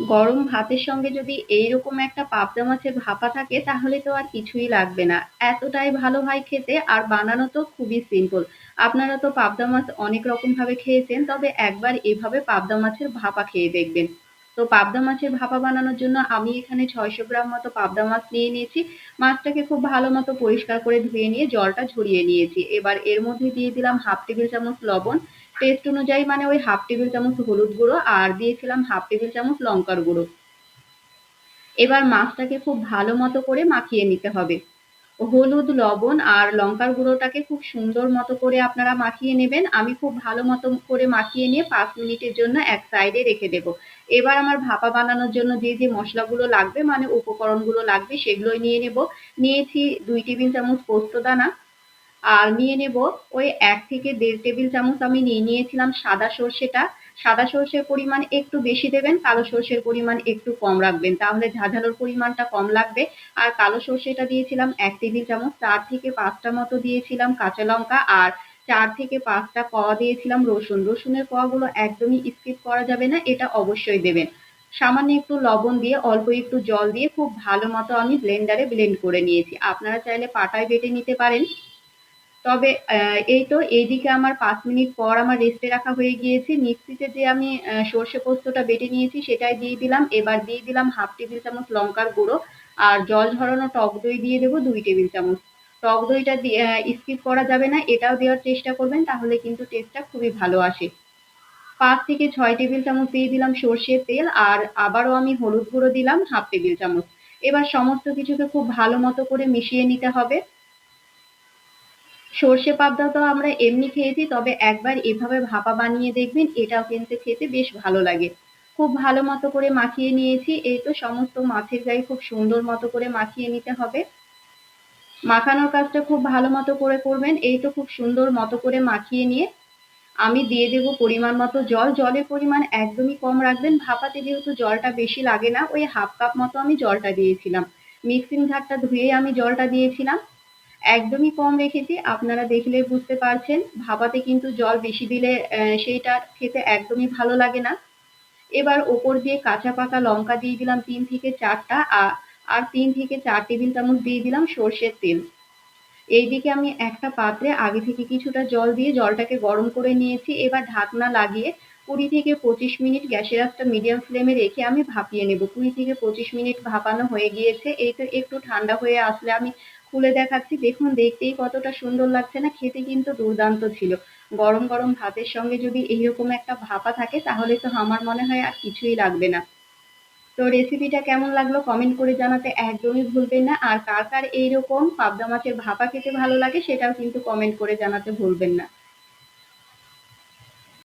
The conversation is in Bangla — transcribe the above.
গরম ভাতের সঙ্গে যদি এইরকম একটা পাবদা মাছের ভাপা থাকে, তাহলে তো আর কিছুই লাগবে না। এতটাই ভালো হয় খেতে, আর বানানো তো খুবই সিম্পল আপনারা তো পাবদা মাছ অনেক রকম ভাবে খেয়েছেন, তবে একবার এভাবে পাবদা মাছের ভাপা খেয়ে দেখবেন। তো পাবদা মাছের ভাপা বানানোর জন্য আমি এখানে ছয়শো গ্রাম মতো পাবদা মাছ নিয়ে নিয়েছি। মাছটাকে খুব ভালো মতো পরিষ্কার করে ধুয়ে নিয়ে জলটা ঝরিয়ে নিয়েছি। এবার এর মধ্যে দিয়ে দিলাম হাফ টেবিল চামচ লবণ। টেস্ট অনুযায়ী মানে ওই হাফ টেবিল চামচ হলুদ গুঁড়ো আর দিয়েছিলাম হাফ টেবিল চামচ লঙ্কার গুঁড়ো। এবার মাছটাকে খুব ভালো মতো করে মাখিয়ে নিতে হবে। হলুদ, লবণ আর লঙ্কার গুঁড়োটাকে খুব সুন্দর মতো করে আপনারা মাখিয়ে নেবেন। আমি খুব ভালো মতো করে মাখিয়ে নিয়ে পাঁচ মিনিটের জন্য এক সাইডে রেখে দেব। এবার আমার ভাপা বানানোর জন্য যে যে মশলাগুলো লাগবে মানে উপকরণগুলো লাগবে, সেগুলোই নিয়ে নেব। নিয়েছি দুই টেবিল চামচ পোস্ত দানা। আর নিয়ে নেব ওই এক থেকে দেড় টেবিল চামচ আমি নিয়ে নিয়েছিলাম সাদা সর্ষেটা। সাদা সর্ষের পরিমাণ একটু বেশি দেবেন, কালো সর্ষের পরিমাণ একটু কম রাখবেন। তাহলে ঝাঝালোর পরিমাণটা কম লাগবে। আর কালো সর্ষেটা দিয়েছিলাম এক টেবিল চামচ, চার থেকে পাঁচটা মতো দিয়েছিলাম কাঁচা লঙ্কা আর চার থেকে পাঁচটা কয়া দিয়েছিলাম রসুন। রসুনের কয়াগুলো একদমই স্কিপ করা যাবে না, এটা অবশ্যই দেবেন। সামান্য একটু লবণ দিয়ে, অল্প একটু জল দিয়ে খুব ভালো মতো আমি ব্লেন্ডারে ব্লেন্ড করে নিয়েছি। আপনারা চাইলে পাটায় বেটে নিতে পারেন। তবে এই তো এইদিকে আমার পাঁচ মিনিট পর আমার রেস্টে রাখা হয়ে গিয়েছে। মিক্সিতে যে আমি সর্ষে পোস্তটা বেটে নিয়েছি সেটাই দিয়ে দিলাম। এবার দিয়ে দিলাম হাফ টেবিল চামচ লঙ্কার গুঁড়ো আর জল ঝরানো টক দই দিয়ে দেবো দুই টেবিল চামচ। টক দইটা স্কিপ করা যাবে না, এটাও দেওয়ার চেষ্টা করবেন তাহলে কিন্তু টেস্টটা খুবই ভালো আসে। পাঁচ থেকে ছয় টেবিল চামচ দিয়ে দিলাম সর্ষের তেল আর আবারও আমি হলুদ গুঁড়ো দিলাম হাফ টেবিল চামচ। এবার সমস্ত কিছুকে খুব ভালো মতো করে মিশিয়ে নিতে হবে। সর্ষে পাবদা তো আমরা এমনি খেয়েছি, তবে একবার এভাবে ভাপা বানিয়ে দেখবেন, এটাও কিন্তু খেতে বেশ ভালো লাগে। খুব ভালো মতো করে মাখিয়ে নিয়েছি, এই তো সমস্ত মাছের গায়ে খুব সুন্দর মতো করে মাখিয়ে নিতে হবে। মাখানোর কাজটা খুব ভালো মতো করে করবেন, এই তো খুব সুন্দর মতো করে মাখিয়ে নিয়ে আমি দিয়ে দেব পরিমাণ মতো জল, জলের পরিমাণ একদমই কম রাখবেন, ভাপাতে যেহেতু জলটা বেশি লাগে না, ওই হাফ কাপ মতো আমি জলটা দিয়েছিলাম। মিক্সিং ঝাড়টা ধুয়ে আমি জলটা দিয়েছিলাম। একদমই কম রেখেছি। আপনারা দেখলে বুঝতে পারছেন, ভাপাতে কিন্তু জল বেশি দিলে সেইটা খেতে একদমই ভালো লাগে না। এবার ওপর দিয়ে কাঁচা পাকা লঙ্কা দিয়ে দিলাম তিন থেকে চারটা আর তিন থেকে চার টেবিল চামচ দিয়ে দিলাম সর্ষের তেল। এইদিকে আমি একটা পাত্রে আগে থেকে কিছুটা জল দিয়ে জলটাকে গরম করে নিয়েছি। এবার ঢাকনা লাগিয়ে কুড়ি থেকে পঁচিশ মিনিট গ্যাসের আঁচটা মিডিয়াম ফ্লেমে রেখে আমি ভাপিয়ে নেব। কুড়ি থেকে পঁচিশ মিনিট ভাপানো হয়ে গিয়েছে। এই তো একটু ঠান্ডা হয়ে আসলে আমি খুলে দেখাচ্ছি। দেখুন, দেখতেই কতটা সুন্দর লাগছে না? খেতে কিন্তু দুর্দান্ত ছিল। গরম গরম ভাতের সঙ্গে যদি এইরকম একটা ভাপা থাকে, তাহলে তো আমার মনে হয় আর কিছুই লাগবে না। তো রেসিপিটা কেমন লাগল কমেন্ট করে জানাতে একদমই ভুলবেন না। আর কার কার এইরকম পাবদা মাছের ভাপা খেতে ভালো লাগে, সেটাও কিন্তু কমেন্ট করে জানাতে ভুলবেন না।